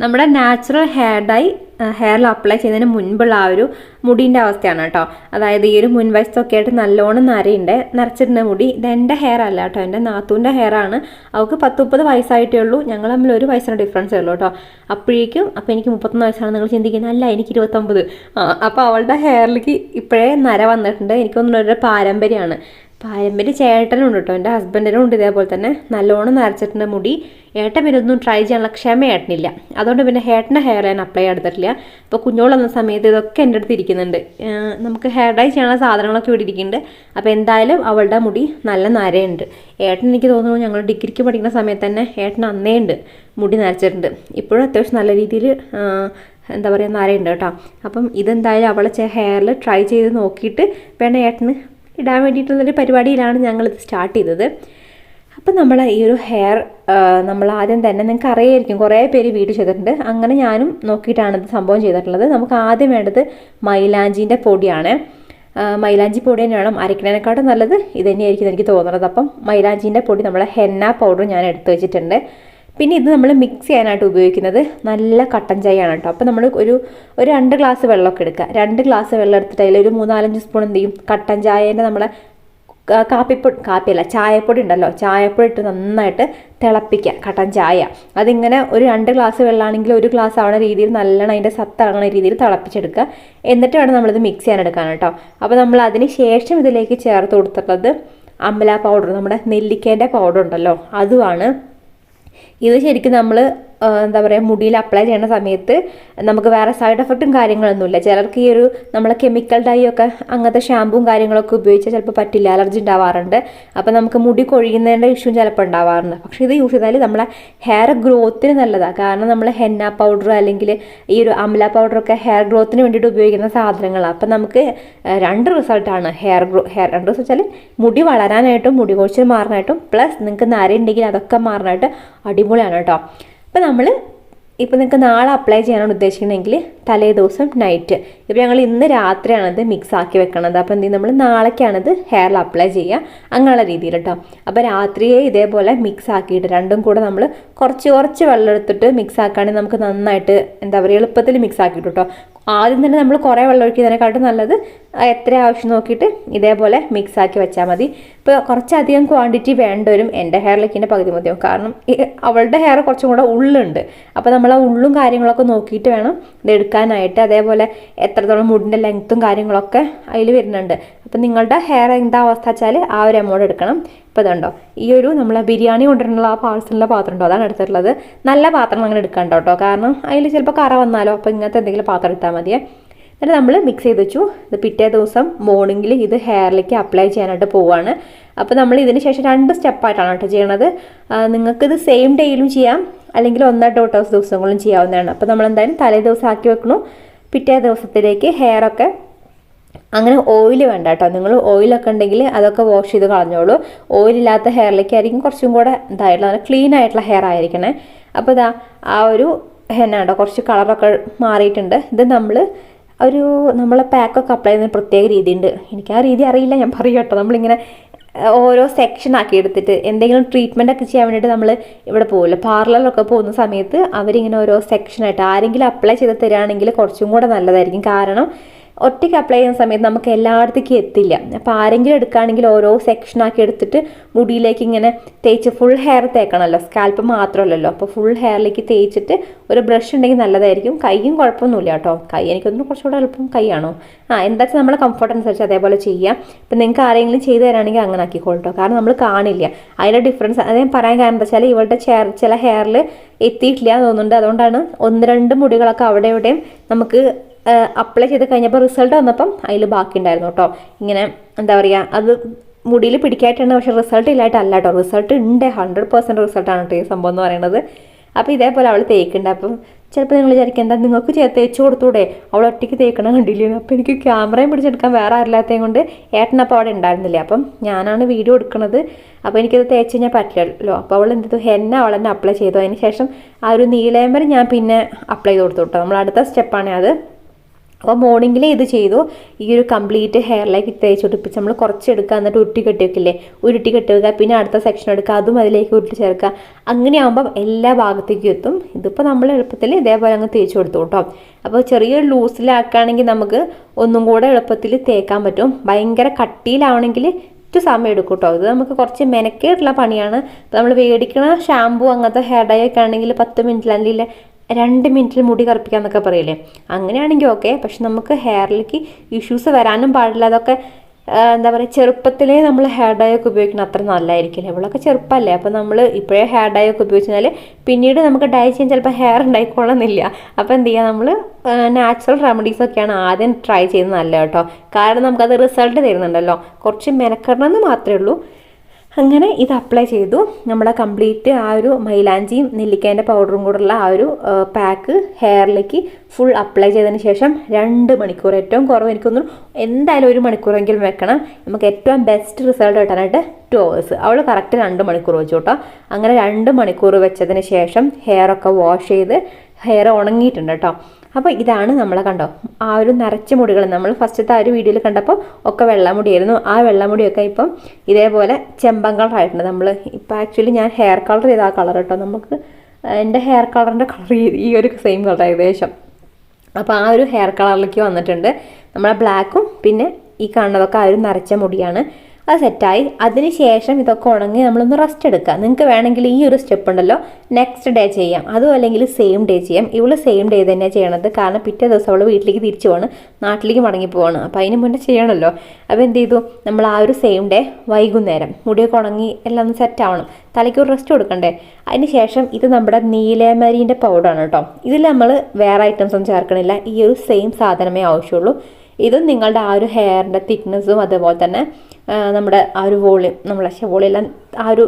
നമ്മുടെ natural hair dye ഹെയറിൽ apply ചെയ്യുന്നതിന് മുൻപുള്ള ആ ഒരു മുടീന്റെ അവസ്ഥയാണ് കേട്ടോ. അതായത് ഈ ഒരു മുൻവശത്തൊക്കെ ആയിട്ട് നല്ലോണം നരയുണ്ട്. നരച്ചിട്ടുണ്ട് മുടി ഇത് എന്റെ ഹെയർ അല്ല കേട്ടോ. എന്റെ നാത്തൂന്റെ ആണ്. അവൾക്ക് പത്ത് മുപ്പത് വയസ്സായിട്ടേ ഉള്ളൂ. ഞങ്ങൾ തമ്മിൽ ഒരു വയസ്സിന് ഡിഫറൻസ് ഉള്ളൂ കേട്ടോ. അപ്പോഴേക്കും അപ്പോൾ എനിക്ക് മുപ്പത്തൊന്ന് വയസ്സാണ് നിങ്ങൾ ചിന്തിക്കുന്നത്. അല്ല എനിക്ക് ഇരുപത്തൊമ്പത്. അപ്പോൾ അവളുടെ ഹെയറിലേക്ക് ഇപ്പോഴേ നര വന്നിട്ടുണ്ട്. എനിക്കൊന്നും ഒരു പാരമ്പര്യമാണ്. പാരമ്പര്യം ചേട്ടനും ഉണ്ട് കേട്ടോ. എന്റെ ഹസ്ബൻഡിനും ഉണ്ട് ഇതേപോലെ തന്നെ. നല്ലോണം നരച്ചിട്ടുണ്ട് മുടി. ഏട്ടൻ പിന്നെ ഒന്നും ട്രൈ ചെയ്യാനുള്ള ക്ഷമ ഏട്ടനില്ല. അതുകൊണ്ട് പിന്നെ ഏട്ടന്റെ ഹെയർ ഞാൻ അപ്ലൈ ചെയ്തിട്ടില്ല. ഇപ്പോൾ കുഞ്ഞോളെന്ന സമയത്ത് ഇതൊക്കെ എന്റെ അടുത്ത് ഇരിക്കുന്നുണ്ട്. നമുക്ക് ഹെയർ ഡൈ ചെയ്യാനുള്ള സാധനങ്ങളൊക്കെ ഇവിടെ ഇരിക്കുന്നുണ്ട്. അപ്പോൾ എന്തായാലും അവളുടെ മുടി നല്ല നരയുണ്ട്. ഏട്ടൻ എനിക്ക് തോന്നുന്നു ഞങ്ങൾ ഡിഗ്രിക്ക് പഠിക്കുന്ന സമയത്ത് തന്നെ ഏട്ടൻ അന്നേ ഉണ്ട് മുടി നരച്ചിട്ടുണ്ട്. ഇപ്പോഴും അത്യാവശ്യം നല്ല രീതിയിൽ എന്താ പറയുക നരയുണ്ട് കേട്ടോ. അപ്പം ഇതെന്തായാലും അവളെ ഹെയറിൽ ട്രൈ ചെയ്ത് നോക്കിയിട്ട് വേണം ഏട്ടന് ഇടാൻ വേണ്ടിയിട്ടുള്ളൊരു പരിപാടിയിലാണ് ഞങ്ങളിത് സ്റ്റാർട്ട് ചെയ്തത്. അപ്പം നമ്മൾ ഈ ഒരു ഹെയർ നമ്മൾ ആദ്യം തന്നെ നിങ്ങൾക്ക് അറിയായിരിക്കും കുറേ പേര് വീഡിയോ ചെയ്തിട്ടുണ്ട്. അങ്ങനെ ഞാനും നോക്കിയിട്ടാണ് ഇത് സംഭവം ചെയ്തിട്ടുള്ളത്. നമുക്ക് ആദ്യം വേണ്ടത് മൈലാഞ്ചിന്റെ പൊടിയാണ്. മൈലാഞ്ചി പൊടി തന്നെ വേണം. അരക്കണേനെക്കാട്ടും നല്ലത് ഇത് തന്നെയായിരിക്കും എനിക്ക് തോന്നുന്നത്. അപ്പം മൈലാഞ്ചിന്റെ പൊടി നമ്മളെ ഹെന്ന പൗഡർ ഞാൻ എടുത്ത് വെച്ചിട്ടുണ്ട്. പിന്നെ ഇത് നമ്മൾ മിക്സ് ചെയ്യാനായിട്ട് ഉപയോഗിക്കുന്നത് നല്ല കട്ടൻ ചായയാണ് കേട്ടോ അപ്പോൾ നമ്മൾ ഒരു ഒരു രണ്ട് ഗ്ലാസ് വെള്ളമൊക്കെ എടുക്കുക. രണ്ട് ഗ്ലാസ് വെള്ളം എടുത്തിട്ട് അതിൽ ഒരു മൂന്നാലഞ്ച് സ്പൂൺ എന്ത് ചെയ്യും? കട്ടൻ ചായേന്റെ നമ്മളെ കാപ്പിപ്പൊടി കാപ്പിയല്ല ചായപ്പൊടി ഉണ്ടല്ലോ. ചായപ്പൊടി ഇട്ട് നന്നായിട്ട് തിളപ്പിക്കുക. കട്ടൻ ചായ അതിങ്ങനെ ഒരു രണ്ട് ഗ്ലാസ് വെള്ളമാണെങ്കിൽ ഒരു ഗ്ലാസ് ആവണ രീതിയിൽ നല്ലോണം അതിന്റെ സത്ത് ഇറങ്ങുന്ന രീതിയിൽ തിളപ്പിച്ചെടുക്കുക. എന്നിട്ട് വേണം നമ്മളിത് മിക്സ് ചെയ്യാൻ എടുക്കാൻ കേട്ടോ അപ്പോൾ നമ്മൾ അതിന് ശേഷം ഇതിലേക്ക് ചേർത്ത് കൊടുത്തിട്ടുള്ളത് അമ്പല പൗഡർ നമ്മുടെ നെല്ലിക്കേന്റെ പൗഡർ ഉണ്ടല്ലോ. അതുമാണ് ഇത് ശരിക്കും നമ്മൾ എന്താ പറയുക മുടിയിൽ അപ്ലൈ ചെയ്യുന്ന സമയത്ത് നമുക്ക് വേറെ സൈഡ് എഫക്റ്റും കാര്യങ്ങളൊന്നുമില്ല. ചിലർക്ക് ഈ ഒരു നമ്മളെ കെമിക്കൽ ഡൈ ഒക്കെ അങ്ങനത്തെ ഷാമ്പും കാര്യങ്ങളൊക്കെ ഉപയോഗിച്ചാൽ ചിലപ്പോൾ പറ്റില്ല അലർജി ഉണ്ടാവാറുണ്ട്. അപ്പോൾ നമുക്ക് മുടി കൊഴിയുന്നതിന്റെ ഇഷ്യൂ ചിലപ്പോൾ ഉണ്ടാവാറുണ്ട്. പക്ഷേ ഇത് യൂസ് ചെയ്താൽ നമ്മളെ ഹെയർ ഗ്രോത്തിന് നല്ലതാണ് കാരണം നമ്മൾ ഹെന്ന പൗഡർ അല്ലെങ്കിൽ ഈ ഒരു അമല പൗഡറൊക്കെ ഹെയർ ഗ്രോത്തിന് വേണ്ടിയിട്ട് ഉപയോഗിക്കുന്ന സാധനങ്ങളാണ് അപ്പം നമുക്ക് രണ്ട് റിസൾട്ടാണ് ഹെയർ ഗ്രോ ഹെയർ രണ്ട് റിസൾട്ട് വെച്ചാൽ മുടി വളരാനായിട്ടും മുടി കൊഴിച്ചിൽ മാറാനായിട്ടും പ്ലസ് നിങ്ങൾക്ക് നരയുണ്ടെങ്കിൽ അതൊക്കെ മാറാനായിട്ട് അടിപൊളിയാണ് കേട്ടോ അപ്പോൾ നമ്മൾ ഇപ്പോൾ നിങ്ങൾക്ക് നാളെ അപ്ലൈ ചെയ്യാനാണ് ഉദ്ദേശിക്കുന്നതെങ്കിൽ തലേ ദിവസം നൈറ്റ് ഇപ്പോൾ ഞങ്ങൾ ഇന്ന് രാത്രിയാണത് മിക്സ് ആക്കി വെക്കണത്. അപ്പോൾ എന്ത് ചെയ്യും? നമ്മൾ നാളേക്കാണത് ഹെയറിൽ അപ്ലൈ ചെയ്യുക. അങ്ങനെയുള്ള രീതിയിൽ കേട്ടോ. അപ്പോൾ രാത്രിയെ ഇതേപോലെ മിക്സ് ആക്കിയിട്ട് രണ്ടും കൂടെ നമ്മൾ കുറച്ച് കുറച്ച് വെള്ളം എടുത്തിട്ട് മിക്സ് ആക്കുകയാണെങ്കിൽ നമുക്ക് നന്നായിട്ട് എന്താ പറയുക എളുപ്പത്തിൽ മിക്സ് ആക്കിയിട്ട് കേട്ടോ. ആദ്യം തന്നെ നമ്മൾ കുറേ വെള്ളം ഒഴിക്കുന്നതിനെക്കാട്ടും നല്ലത് എത്ര ആവശ്യം നോക്കിയിട്ട് ഇതേപോലെ മിക്സ് ആക്കി വെച്ചാൽ മതി. ഇപ്പോൾ കുറച്ചധികം ക്വാണ്ടിറ്റി വേണ്ടവരും എന്റെ ഹെയറിലേക്ക് എന്റെ പകുതി മതിയാവും. കാരണം അവളുടെ ഹെയർ കുറച്ചും കൂടെ ഉള്ളുണ്ട്. അപ്പോൾ നമ്മൾ ആ ഉള്ളും കാര്യങ്ങളൊക്കെ നോക്കിയിട്ട് വേണം ഇത് എടുക്കാനായിട്ട്. അതേപോലെ എത്രത്തോളം മുടിന്റെ ലെങ്ത്തും കാര്യങ്ങളൊക്കെ അതിൽ വരുന്നുണ്ട്. അപ്പം നിങ്ങളുടെ ഹെയർ എന്താ അവസ്ഥ വെച്ചാൽ ആ ഒരു എമൗണ്ട് എടുക്കണം. ഇപ്പോൾ ഇതുണ്ടോ? ഈ ഒരു നമ്മൾ ബിരിയാണി കൊണ്ടുവരുന്നുള്ള ആ പാഴ്സലിന്റെ പാത്രം ഉണ്ടോ? അതാണ് എടുത്തിട്ടുള്ളത്. നല്ല പാത്രം അങ്ങനെ എടുക്കണ്ട കേട്ടോ. കാരണം അതിൽ ചിലപ്പോൾ കറ വന്നാലോ? അപ്പോൾ ഇങ്ങനത്തെ എന്തെങ്കിലും പാത്രം എടുത്താൽ മതിയേ. എന്നിട്ട് നമ്മൾ മിക്സ് ചെയ്ത് വെച്ചു. ഇത് പിറ്റേ ദിവസം മോർണിംഗിൽ ഇത് ഹെയറിലേക്ക് അപ്ലൈ ചെയ്യാനായിട്ട് പോവുകയാണ് അപ്പോൾ നമ്മൾ ഇതിന് ശേഷം രണ്ട് സ്റ്റെപ്പായിട്ടാണ് കേട്ടോ ചെയ്യണത്. നിങ്ങൾക്കിത് സെയിം ഡേയിലും ചെയ്യാം. അല്ലെങ്കിൽ ഒന്നോ ഡോട്ടോ ദിവസങ്ങളും ചെയ്യാവുന്നതാണ്. അപ്പോൾ നമ്മൾ എന്തായാലും തലേ ദിവസം ആക്കി വെക്കണം. പിറ്റേ ദിവസത്തിലേക്ക് ഹെയറൊക്കെ അങ്ങനെ ഓയിൽ വേണ്ട കേട്ടോ. നിങ്ങൾ ഓയിലൊക്കെ ഉണ്ടെങ്കിൽ അതൊക്കെ വാഷ് ചെയ്ത് കളഞ്ഞോളൂ. ഓയിലില്ലാത്ത ഹെയറിലേക്ക് ആയിരിക്കും കുറച്ചും കൂടെ ഇതായിട്ടുള്ള ക്ലീൻ ആയിട്ടുള്ള ഹെയർ ആയിരിക്കണേ. അപ്പോൾ ഇതാ ആ ഒരു ഹെന്നാണ്ടോ കുറച്ച് കളറൊക്കെ മാറിയിട്ടുണ്ട്. ഇത് നമ്മൾ ഒരു നമ്മളെ പാക്കൊക്കെ അപ്ലൈ ചെയ്യുന്ന പ്രത്യേക രീതിയുണ്ട്. എനിക്ക് ആ രീതി അറിയില്ല ഞാൻ പറയും കേട്ടോ. നമ്മളിങ്ങനെ ഓരോ സെക്ഷൻ ആക്കി എടുത്തിട്ട് എന്തെങ്കിലും ട്രീറ്റ്മെന്റ് ഒക്കെ ചെയ്യാൻ വേണ്ടിയിട്ട് നമ്മൾ ഇവിടെ പോകില്ല പാർലറിലൊക്കെ പോകുന്ന സമയത്ത് അവരിങ്ങനെ ഓരോ സെക്ഷനായിട്ട് ആരെങ്കിലും അപ്ലൈ ചെയ്ത് തരികയാണെങ്കിൽ കുറച്ചും കൂടെ നല്ലതായിരിക്കും. കാരണം ഒറ്റയ്ക്ക് അപ്ലൈ ചെയ്യുന്ന സമയത്ത് നമുക്ക് എല്ലായിടത്തേക്കും എത്തില്ല. അപ്പോൾ ആരെങ്കിലും എടുക്കുകയാണെങ്കിൽ ഓരോ സെക്ഷനാക്കി എടുത്തിട്ട് മുടിയിലേക്ക് ഇങ്ങനെ തേച്ച് ഫുൾ ഹെയർ തേക്കണമല്ലോ സ്കാൽപ്പ് മാത്രമല്ലല്ലോ. അപ്പോൾ ഫുൾ ഹെയറിലേക്ക് തേച്ചിട്ട് ഒരു ബ്രഷ് ഉണ്ടെങ്കിൽ നല്ലതായിരിക്കും. കൈയും കുഴപ്പമൊന്നുമില്ല കേട്ടോ. കൈ എനിക്കൊന്നും കുറച്ചുകൂടെ എളുപ്പം കൈയാണോ? ആ എന്താ വെച്ചാൽ നമ്മളെ കംഫർട്ട് അനുസരിച്ച് അതേപോലെ ചെയ്യാം. ഇപ്പം നിങ്ങൾക്ക് ആരെങ്കിലും ചെയ്തു തരാണെങ്കിൽ അങ്ങനെ ആക്കിക്കോളട്ടോ കാരണം നമ്മൾ കാണില്ല. അതിന്റെ ഡിഫറൻസ് അതേ പറയാൻ കാരണം എന്താ വെച്ചാൽ ഇവളുടെ ചെയർ ചില ഹെയറിൽ എത്തിയിട്ടില്ല തോന്നുന്നുണ്ട്. അതുകൊണ്ടാണ് ഒന്ന് രണ്ട് മുടികളൊക്കെ അവിടെ ഇവിടെയും നമുക്ക് അപ്ലൈ ചെയ്ത് കഴിഞ്ഞപ്പോൾ റിസൾട്ട് വന്നപ്പം അതിൽ ബാക്കി ഉണ്ടായിരുന്നു കേട്ടോ. ഇങ്ങനെ എന്താ പറയുക അത് മുടിയിൽ പിടിക്കായിട്ടാണ് പക്ഷേ റിസൾട്ട് ഇല്ലായിട്ടല്ല കേട്ടോ. റിസൾട്ട് ഉണ്ട് ഹൺഡ്രഡ് പെർസെന്റ് റിസൾട്ടാണ് കേട്ടോ ഈ സംഭവം എന്ന് പറയുന്നത് അപ്പോൾ ഇതേപോലെ അവൾ തേക്കുന്നുണ്ട്. അപ്പം ചിലപ്പോൾ നിങ്ങൾ വിചാരിക്കും എന്താ നിങ്ങൾക്ക് തേച്ച് കൊടുത്തൂടെ? അവൾ ഒറ്റയ്ക്ക് തേക്കണം കണ്ടില്ലേ? അപ്പോൾ എനിക്ക് ക്യാമറയും പിടിച്ചെടുക്കാൻ വേറെ ആരില്ലാത്തതും കൊണ്ട് ഏട്ടനപ്പോൾ അവിടെ ഉണ്ടായിരുന്നില്ല. അപ്പം ഞാനാണ് വീഡിയോ എടുക്കുന്നത് അപ്പോൾ എനിക്കത് തേച്ച് കഴിഞ്ഞാൽ പറ്റില്ലല്ലോ. അപ്പോൾ അവൾ എന്ത് ഹെന്ന അവൾ തന്നെ അപ്ലൈ ചെയ്തു. അതിന് ശേഷം ആ ഒരു നീലയമ്പരം ഞാൻ പിന്നെ അപ്ലൈ ചെയ്ത് കൊടുത്തു കേട്ടോ. നമ്മൾ അടുത്ത സ്റ്റെപ്പാണ് അത്. അപ്പോൾ മോർണിംഗിൽ ഇത് ചെയ്തു. ഈ ഒരു കംപ്ലീറ്റ് ഹെയർ ലൈക്ക് തേച്ച് പിടിപ്പിച്ച് നമ്മൾ കുറച്ച് എടുക്കുക എന്നിട്ട് ഉരുട്ടി കെട്ടി വെക്കില്ലേ? ഉരുട്ടി കെട്ടി വെക്കുക പിന്നെ അടുത്ത സെക്ഷൻ എടുക്കുക അതും അതിലേക്ക് ഉരുട്ടി ചേർക്കുക. അങ്ങനെ അങ്ങനെയാകുമ്പം എല്ലാ ഭാഗത്തേക്കും എത്തും. ഇതിപ്പോൾ നമ്മൾ എളുപ്പത്തിൽ ഇതേപോലെ അങ്ങ് തേച്ച് കൊടുത്തു കേട്ടോ. അപ്പോൾ ചെറിയൊരു ലൂസിലാക്കുകയാണെങ്കിൽ നമുക്ക് ഒന്നും കൂടെ എളുപ്പത്തിൽ തേക്കാൻ പറ്റും. ഭയങ്കര കട്ടിയിലാവണമെങ്കിൽ ഒറ്റ സമയം എടുക്കും കേട്ടോ. ഇത് നമുക്ക് കുറച്ച് മെനക്കേട്ടുള്ള പണിയാണ്. നമ്മൾ മേടിക്കണ ഷാമ്പു അങ്ങനത്തെ ഹെയർ ഡൈ ഒക്കെ ആണെങ്കിൽ പത്ത് മിനിറ്റിൽ അല്ലെങ്കിൽ രണ്ട് മിനിറ്റിൽ മുടി കറുപ്പിക്കാന്നൊക്കെ പറയില്ലേ? അങ്ങനെയാണെങ്കിൽ ഓക്കെ പക്ഷെ നമുക്ക് ഹെയറിലേക്ക് ഇഷ്യൂസ് വരാനും പാടില്ല. അതൊക്കെ എന്താ പറയുക ചെറുപ്പത്തിലേ നമ്മൾ ഹെയർ ഡൈ ഒക്കെ ഉപയോഗിക്കണം അത്ര നല്ലതായിരിക്കില്ല ഇവളൊക്കെ ചെറുപ്പമല്ലേ അപ്പോൾ നമ്മൾ ഇപ്പോഴേ ഹെയർ ഡൈ ഒക്കെ ഉപയോഗിച്ചാൽ പിന്നീട് നമുക്ക് ഡൈ ചെയ്യാൻ ചിലപ്പോൾ ഹെയർ ഉണ്ടായിക്കൊള്ളുന്നില്ല അപ്പോൾ എന്ത് ചെയ്യുക നമ്മൾ നാച്ചുറൽ റെമഡീസ് ഒക്കെയാണ് ആദ്യം ട്രൈ ചെയ്യുന്നത് നല്ലത് കേട്ടോ. കാരണം നമുക്കത് റിസൾട്ട് തരുന്നുണ്ടല്ലോ. കുറച്ച് മെനക്കെടണമെന്ന് മാത്രമേ ഉള്ളൂ. അങ്ങനെ ഇത് അപ്ലൈ ചെയ്തു. നമ്മുടെ കംപ്ലീറ്റ് ആ ഒരു മൈലാഞ്ചിയും നെല്ലിക്കേന്റെ പൗഡറും കൂടെയുള്ള ആ ഒരു പാക്ക് ഹെയറിലേക്ക് ഫുൾ അപ്ലൈ ചെയ്തതിന് ശേഷം രണ്ട് മണിക്കൂർ. ഏറ്റവും കുറവ് എനിക്കൊന്നും എന്തായാലും ഒരു മണിക്കൂറെങ്കിലും വെക്കണം. നമുക്ക് ഏറ്റവും ബെസ്റ്റ് റിസൾട്ട് കിട്ടാനായിട്ട് ടു അവേഴ്സ് അവൾ കറക്റ്റ് രണ്ട് മണിക്കൂർ വെച്ചു കേട്ടോ. അങ്ങനെ രണ്ട് മണിക്കൂർ വെച്ചതിന് ശേഷം ഹെയറൊക്കെ വാഷ് ചെയ്ത് ഹെയർ ഉണങ്ങിയിട്ടുണ്ട് കേട്ടോ. അപ്പോൾ ഇതാണ് നമ്മളെ കണ്ടോ. ആ ഒരു നരച്ച മുടികൾ നമ്മൾ ഫസ്റ്റത്തെ ആ ഒരു വീഡിയോയിൽ കണ്ടപ്പോൾ ഒക്കെ വെള്ളമുടിയായിരുന്നു. ആ വെള്ളമുടിയൊക്കെ ഇപ്പം ഇതേപോലെ ചെമ്പൻ കളറായിട്ടുണ്ട് നമ്മൾ ഇപ്പം ആക്ച്വലി ഞാൻ ഹെയർ കളർ ചെയ്ത ആ കളർ കേട്ടോ. നമുക്ക് എന്റെ ഹെയർ കളറിന്റെ കളർ ഈ ഒരു സെയിം കളർ ഏകദേശം. അപ്പോൾ ആ ഒരു ഹെയർ കളറിലേക്ക് വന്നിട്ടുണ്ട്. നമ്മളെ ബ്ലാക്കും പിന്നെ ഈ കാണുന്നതൊക്കെ ആ ഒരു നരച്ച മുടിയാണ്. അത് സെറ്റായി. അതിനുശേഷം ഇതൊക്കെ ഉണങ്ങി നമ്മളൊന്ന് റെസ്റ്റ് എടുക്കുക. നിങ്ങൾക്ക് വേണമെങ്കിൽ ഈ ഒരു സ്റ്റെപ്പ് ഉണ്ടല്ലോ. നെക്സ്റ്റ് ഡേ ചെയ്യാം. അതും അല്ലെങ്കിൽ സെയിം ഡേ ചെയ്യാം. ഇവൾ സെയിം ഡേ തന്നെയാണ് ചെയ്യണത്. കാരണം പിറ്റേ ദിവസം അവൾ വീട്ടിലേക്ക് തിരിച്ചു പോവാണ് നാട്ടിലേക്ക് മടങ്ങി പോവാണ്. അപ്പോൾ അതിന് മുന്നേ ചെയ്യണമല്ലോ അപ്പോൾ എന്ത് ചെയ്തു? നമ്മൾ ആ ഒരു സെയിം ഡേ വൈകുന്നേരം മുടിയൊക്കെ ഉണങ്ങി എല്ലാം ഒന്ന് സെറ്റ് ആവണം. തലയ്ക്ക് ഒരു റെസ്റ്റ് കൊടുക്കണ്ടേ? അതിന് ശേഷം ഇത് നമ്മുടെ നീലമരീന്റെ പൗഡറാണ് കേട്ടോ. ഇതിൽ നമ്മൾ വേറെ ഐറ്റംസ് ഒന്നും ചേർക്കണില്ല. ഈ ഒരു സെയിം സാധനമേ ആവശ്യമുള്ളൂ. ഇതും നിങ്ങളുടെ ആ ഒരു ഹെയറിന്റെ തിക്നെസ്സും അതുപോലെ തന്നെ നമ്മുടെ ആ ഒരു വോളിയം നമ്മളെ വോളിയെല്ലാം ആ ഒരു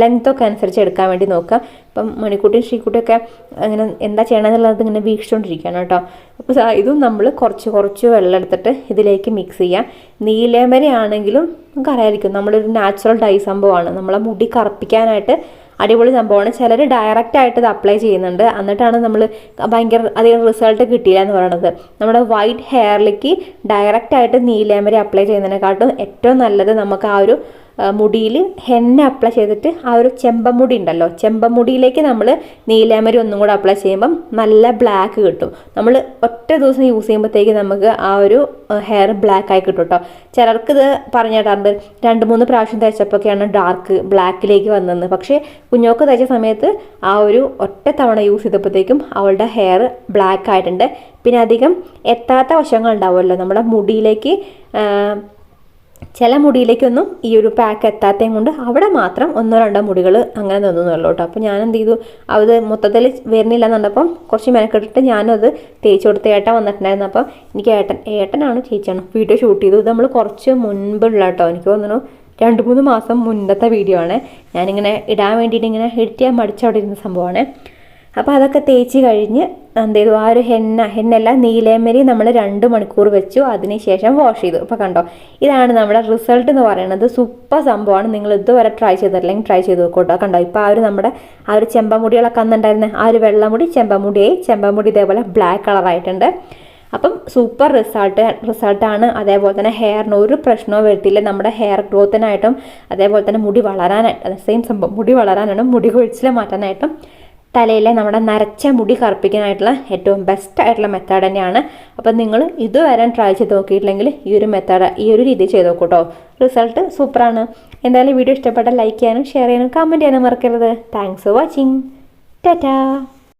ലെങ്ത്തൊക്കെ അനുസരിച്ച് എടുക്കാൻ വേണ്ടി നോക്കുക ഇപ്പം മണിക്കൂട്ടിയും ശ്രീക്കുട്ടിയൊക്കെ അങ്ങനെ എന്താ ചെയ്യണമെന്നുള്ളത് ഇങ്ങനെ വീക്ഷിച്ചുകൊണ്ടിരിക്കുകയാണ് കേട്ടോ. അപ്പോൾ ഇതും നമ്മൾ കുറച്ച് കുറച്ച് വെള്ളം എടുത്തിട്ട് ഇതിലേക്ക് മിക്സ് ചെയ്യാം. നീലേമരയാണെങ്കിലും നമുക്കറിയാമായിരിക്കും നമ്മളൊരു നാച്ചുറൽ ഡൈ സംഭവമാണ്. നമ്മളെ മുടി കറുപ്പിക്കാനായിട്ട് അടിപൊളി സംഭവമാണ്. ചിലർ ഡയറക്റ്റ് ആയിട്ട് ഇത് അപ്ലൈ ചെയ്യുന്നുണ്ട്. എന്നിട്ടാണ് നമ്മൾ ഭയങ്കര അധികം റിസൾട്ട് കിട്ടിയില്ല എന്ന് പറയുന്നത് നമ്മുടെ വൈറ്റ് ഹെയറിലേക്ക് ഡയറക്റ്റ് ആയിട്ട് നീലേമരി അപ്ലൈ ചെയ്യുന്നതിനെക്കാട്ടും ഏറ്റവും നല്ലത് നമുക്ക് ആ ഒരു മുടിയിൽ ഹെന്ന അപ്ലൈ ചെയ്തിട്ട് ആ ഒരു ചെമ്പമുടി ഉണ്ടല്ലോ. ചെമ്പമുടിയിലേക്ക് നമ്മൾ നീലാമരി ഒന്നും കൂടെ അപ്ലൈ ചെയ്യുമ്പം നല്ല ബ്ലാക്ക് കിട്ടും. നമ്മൾ ഒറ്റ ദിവസം യൂസ് ചെയ്യുമ്പോഴത്തേക്ക് നമുക്ക് ആ ഒരു ഹെയർ ബ്ലാക്ക് ആയി കിട്ടും കേട്ടോ ചിലർക്ക് ഇത് പറഞ്ഞു രണ്ട് മൂന്ന് പ്രാവശ്യം തേച്ചപ്പോഴൊക്കെയാണ് ഡാർക്ക് ബ്ലാക്കിലേക്ക് വന്നത് പക്ഷേ കുഞ്ഞോക്ക് തേച്ച സമയത്ത് ആ ഒരു ഒറ്റ തവണ യൂസ് ചെയ്തപ്പോഴത്തേക്കും അവളുടെ ഹെയർ ബ്ലാക്ക് ആയിട്ടുണ്ട്. പിന്നെ അധികം എത്താത്ത വശങ്ങൾ ഉണ്ടാവുമല്ലോ. നമ്മുടെ മുടിയിലേക്ക് ചില മുടിയിലേക്കൊന്നും ഈ ഒരു പാക്ക് എത്താത്തതും കൊണ്ട് അവിടെ മാത്രം ഒന്നോ രണ്ടോ മുടികൾ അങ്ങനെ നിന്നുള്ളൂ കേട്ടോ. അപ്പോൾ ഞാൻ എന്ത് ചെയ്തു? അത് മൊത്തത്തിൽ വരുന്നില്ല എന്നുണ്ടപ്പം കുറച്ച് മെനക്കെട്ടിട്ട് ഞാനും അത് തേച്ച് കൊടുത്ത് ഏട്ടൻ വന്നിട്ടുണ്ടായിരുന്നു. അപ്പോൾ എനിക്ക് ഏട്ടൻ ഏട്ടനാണ് ചേച്ചിയാണ് വീഡിയോ ഷൂട്ട് ചെയ്തു ഇത് നമ്മൾ കുറച്ച് മുൻപുള്ള കേട്ടോ. എനിക്ക് തോന്നുന്നു രണ്ട് മൂന്ന് മാസം മുൻപത്തെ വീഡിയോ ആണ്. ഞാനിങ്ങനെ ഇടാൻ വേണ്ടിയിട്ട് ഇങ്ങനെ എഡിറ്റ് ചെയ്യാൻ മടിച്ചവിടെ ഇരുന്ന സംഭവമാണ്. അപ്പോൾ അതൊക്കെ തേച്ച് കഴിഞ്ഞ് എന്ത് ചെയ്തു? ആ ഒരു ഹെന്ന ഹെന്നല്ല നീലേമരി നമ്മൾ രണ്ട് മണിക്കൂർ വെച്ചു. അതിനുശേഷം വാഷ് ചെയ്തു. അപ്പോൾ കണ്ടോ? ഇതാണ് നമ്മുടെ റിസൾട്ട് എന്ന് പറയുന്നത്. സൂപ്പർ സംഭവമാണ്. നിങ്ങൾ ഇതുവരെ ട്രൈ ചെയ്തിട്ടില്ലെങ്കിൽ ട്രൈ ചെയ്ത് നോക്കോട്ടോ. കണ്ടോ? ഇപ്പോൾ ആ ഒരു നമ്മുടെ ആ ഒരു ചെമ്പമുടികളൊക്കെ അന്നുണ്ടായിരുന്ന. ആ ഒരു വെള്ളമുടി ചെമ്പമുടിയായി ചെമ്പമുടി ഇതേപോലെ ബ്ലാക്ക് കളറായിട്ടുണ്ട് അപ്പം സൂപ്പർ റിസൾട്ട് റിസൾട്ടാണ് അതേപോലെ തന്നെ ഹെയറിന് ഒരു പ്രശ്നവും വരുത്തില്ല. നമ്മുടെ ഹെയർ ഗ്രോത്തിനായിട്ടും അതേപോലെ തന്നെ മുടി വളരാനായിട്ട് സെയിം സംഭവം. മുടി വളരാനായിട്ടും മുടി കൊഴിച്ചിൽ മാറ്റാനായിട്ടും തലയിലെ നമ്മുടെ നരച്ച മുടി കറുപ്പിക്കാനായിട്ടുള്ള ഏറ്റവും ബെസ്റ്റ് ആയിട്ടുള്ള മെത്തേഡ് തന്നെയാണ്. അപ്പം നിങ്ങൾ ഇതുവരെ ട്രൈ ചെയ്ത് നോക്കിയിട്ടില്ലെങ്കിൽ ഈ ഒരു മെത്തേഡ് ഈ ഒരു രീതി ചെയ്ത് നോക്കൂട്ടോ. റിസൾട്ട് സൂപ്പറാണ്. എന്തായാലും വീഡിയോ ഇഷ്ടപ്പെട്ടാൽ ലൈക്ക് ചെയ്യാനും ഷെയർ ചെയ്യാനും കമന്റ് ചെയ്യാനും മറക്കരുത്. Thanks for watching Tata